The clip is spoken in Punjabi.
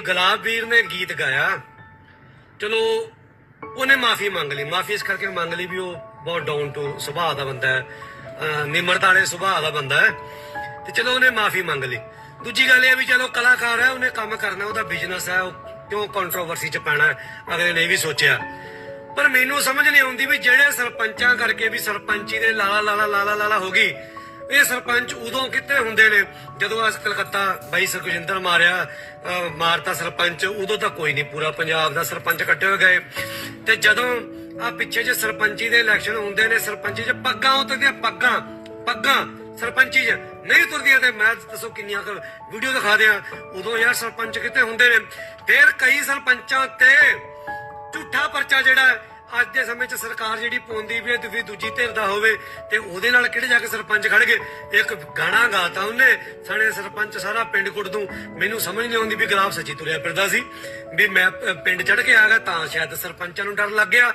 ਗੁਲਾਬ ਵੀਰ ਨੇ ਗੀਤ ਗਾਇਆ। ਚਲੋ, ਉਹਨੇ ਮਾਫੀ ਮੰਗ ਲਈ। ਮਾਫੀ ਇਸ ਕਰਕੇ ਮੰਗ ਲਈ ਵੀ ਉਹ ਬਹੁਤ ਡਾਊਨ ਟੂ ਸੁਭਾਅ ਦਾ ਬੰਦਾ ਹੈ। ਨਿਮਰਤਾ ਵਾਲੇ ਸੁਭਾਅ ਦਾ ਬੰਦਾ ਹੈ। ਤੇ ਚਲੋ, ਉਹਨੇ ਮਾਫੀ ਮੰਗ ਲਈ। ਦੂਜੀ ਗੱਲ ਇਹ ਵੀ ਚਲੋ, ਕਲਾਕਾਰ ਹੈ, ਉਹਨੇ ਕੰਮ ਕਰਨਾ, ਉਹਦਾ ਬਿਜ਼ਨਸ ਹੈ, ਉਹ ਕਿਉਂ ਕੰਟਰੋਵਰਸੀ ਚ ਪੈਣਾ ਅਗਲੇ ਨੇ ਵੀ ਸੋਚਿਆ। ਪਰ ਮੈਨੂੰ ਸਮਝ ਨਹੀਂ ਆਉਂਦੀ ਵੀ ਜਿਹੜੇ ਸਰਪੰਚਾਂ ਕਰਕੇ ਵੀ ਸਰਪੰਚੀ ਦੇ ਲਾਲਾ ਲਾਲਾ ਲਾਲਾ ਲਾਲਾ ਹੋ ਗਈ ਇਹ ਸਰਪੰਚ ਉਦੋਂ ਕਿੱਥੇ ਹੁੰਦੇ ਨੇ? ਜਦੋਂ ਅਸ ਕਲਕੱਤਾ ਬਾਈ ਸੁਖਜਿੰਦਰ ਮਾਰਿਆ ਮਾਰਤਾ ਸਰਪੰਚ, ਉਦੋਂ ਤਾਂ ਕੋਈ ਨਹੀਂ ਪੂਰਾ ਪੰਜਾਬ ਦਾ ਸਰਪੰਚ ਇਕੱਠੇ ਹੋ ਗਏ। ਤੇ ਜਦੋਂ ਆ ਪਿੱਛੇ ਜੇ ਸਰਪੰਚੀ ਦੇ ਇਲੈਕਸ਼ਨ ਹੁੰਦੇ ਨੇ, ਸਰਪੰਚੀ 'ਚ ਪੱਗਾਂ ਉਤਰਦੀਆਂ, ਪੱਗਾਂ ਪੱਗਾਂ। ਸਰਪੰਚੀ 'ਚ ਨਹੀਂ ਤੁਰਦੀਆਂ ਤੇ ਮੈਂ ਦੱਸੋ ਕਿੰਨੀਆਂ ਵੀਡੀਓ ਦਿਖਾ ਦਿਆਂ। ਉਦੋਂ ਯਾਰ ਸਰਪੰਚ ਕਿੱਥੇ ਹੁੰਦੇ ਨੇ? ਫੇਰ ਕਈ ਸਰਪੰਚਾਂ ਤੇ ਝੂਠਾ ਪਰਚਾ ਜਿਹੜਾ ਅੱਜ ਦੇ ਸਮੇਂ 'ਚ ਸਰਕਾਰ ਜਿਹੜੀ ਪਾਉਂਦੀ ਵੀ ਤੇ ਵੀ ਦੂਜੀ ਧਿਰ ਦਾ ਹੋਵੇ ਤੇ ਉਹਦੇ ਨਾਲ ਕਿਹੜੇ ਜਾ ਕੇ ਸਰਪੰਚ ਖੜ ਗਏ? ਇੱਕ ਗਾਣਾ ਗਾਤਾ ਉਹਨੇ ਸਣੇ ਸਰਪੰਚ ਸਾਰਾ ਪਿੰਡ ਕੁੱਟ ਦੂੰ। ਮੈਨੂੰ ਸਮਝ ਨਹੀਂ ਆਉਂਦੀ ਵੀ ਗੁਲਾਬ ਸੱਚੀ ਤੁਰਿਆ ਫਿਰਦਾ ਸੀ। ਵੀ ਮੈਂ ਪਿੰਡ ਚੜ ਕੇ ਆ ਗਿਆ ਤਾਂ ਸ਼ਾਇਦ ਸਰਪੰਚਾਂ ਨੂੰ ਡਰ ਲੱਗ ਗਿਆ।